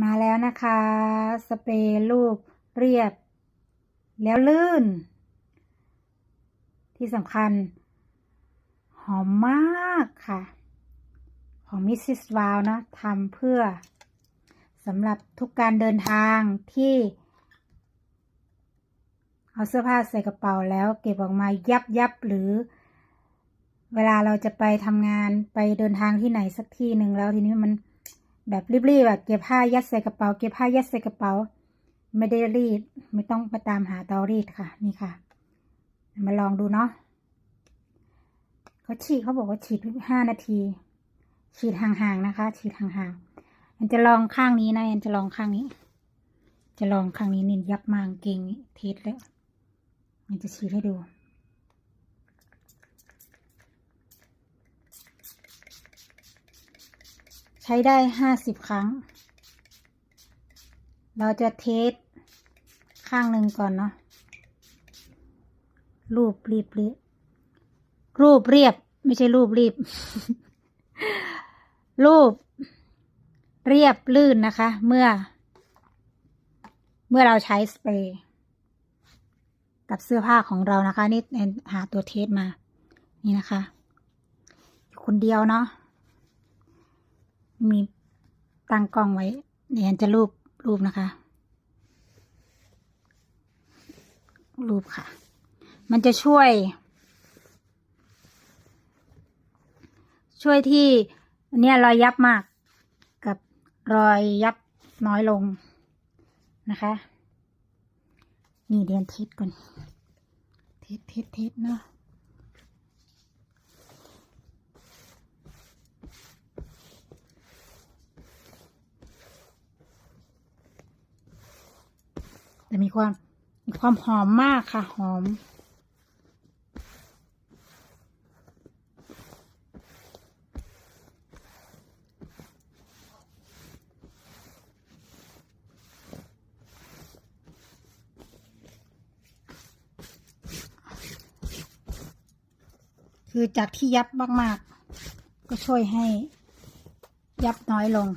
มาแล้วนะคะ สเปรย์รูปเรียบ แล้วลื่น ที่สำคัญ หอมมากค่ะ ของมิสซิสวาวนะทำเพื่อสำหรับทุกการเดินทางที่ เอาเสื้อผ้าใส่กระเป๋าแล้วเก็บออกมายับยับหรือ เวลาเราจะไปทำงานไปเดินทางที่ไหนสักที่หนึ่งแล้วทีนี้มัน แบบรีบๆแบบเก็บผ้ายัดใส่กระเป๋า เก็บผ้ายัดใส่กระเป๋า ไม่ได้รีด ไม่ต้องไปตามหาเตารีดค่ะ นี่ค่ะ มาลองดูเนาะเขาฉีดเขาบอกว่าฉีดห้านาที ฉีดห่างๆนะคะ ฉีดห่างๆอันจะลองข้างนี้นะอันจะลองข้างนี้ จะลองข้างนี้นี่ยับมากเก่งเทสแล้วมันจะฉีดให้ดู ใช้ได้ห้าสิบครั้ง เราจะเทสข้างหนึ่งก่อนเนาะ รูปรีบเรียบรูปเรียบ ไม่ใช่รูปรีบ รูป เรียบลื่นนะคะ เมื่อ เมื่อเราใช้สเปรย์กับเสื้อผ้าของเรานะคะ นี่หาตัวเทสมา นี่นะคะ คนเดียวเนาะ มีตั้งกล้องไว้เดี๋ยวแอนจะรูปรูปนะคะ รูปค่ะ มันจะช่วย ช่วยที่เนี้ยรอยยับมากกับรอยยับน้อยลงนะคะ นี่เดียนเทสก่อน เทสเทสเทสเนาะ แต่มีความมีความหอมมากค่ะหอม คือจากที่ยับมาก ๆ ก็ช่วยให้ยับน้อยลง